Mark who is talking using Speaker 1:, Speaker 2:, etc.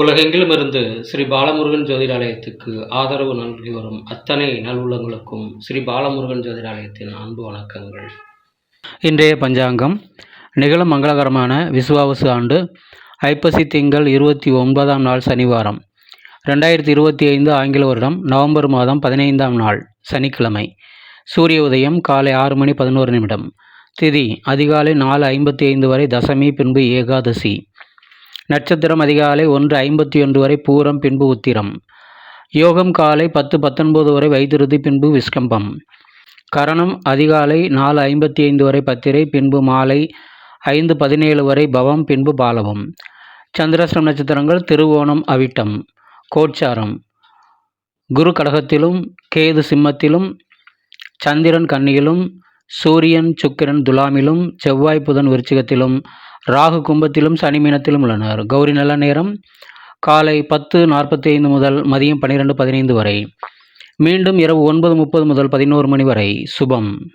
Speaker 1: உலகெங்கிலும் இருந்து ஸ்ரீ பாலமுருகன் ஜோதிடாலயத்துக்கு ஆதரவு நல்கி வரும் அத்தனை நல்வுள்ளங்களுக்கும் ஸ்ரீ பாலமுருகன் ஜோதிடாலயத்தின் அன்பு வணக்கங்கள். இன்றைய பஞ்சாங்கம் நிகழும் மங்களகரமான விசுவாவசு ஆண்டு ஐப்பசி திங்கள் இருபத்தி ஒன்பதாம் நாள் சனிவாரம். ரெண்டாயிரத்தி இருபத்தி ஐந்து ஆங்கில வருடம் நவம்பர் மாதம் பதினைந்தாம் நாள் சனிக்கிழமை. சூரிய உதயம் காலை ஆறு மணி பதினோரு நிமிடம். திதி அதிகாலை நாலு ஐம்பத்தி ஐந்து வரை தசமி பின்பு ஏகாதசி. நட்சத்திரம் அதிகாலை ஒன்று ஐம்பத்தி ஒன்று வரை பூரம் பின்பு உத்திரம். யோகம் காலை பத்து பத்தொன்பது வரை வைத்திருதி பின்பு விஸ்கம்பம். கரணம் அதிகாலை நாலு ஐம்பத்தி ஐந்து வரை பத்திரை பின்பு மாலை ஐந்து பதினேழு வரை பவம் பின்பு பாலவம். சந்திராசிரம் நட்சத்திரங்கள் திருவோணம் அவிட்டம். கோட்சாரம் குரு கடகத்திலும் கேது சிம்மத்திலும் சந்திரன் கன்னியிலும் சூரியன் சுக்கிரன் துலாமிலும் செவ்வாய் புதன் விருச்சிகத்திலும் ராகு கும்பத்திலும் சனி மீனத்திலும் உள்ளனர். கௌரி நல்ல நேரம். காலை பத்து நாற்பத்தி ஐந்து முதல் மதியம் பன்னிரெண்டு பதினைந்து வரை. மீண்டும் இரவு ஒன்பது முப்பது முதல் பதினோரு மணி வரை. சுபம்.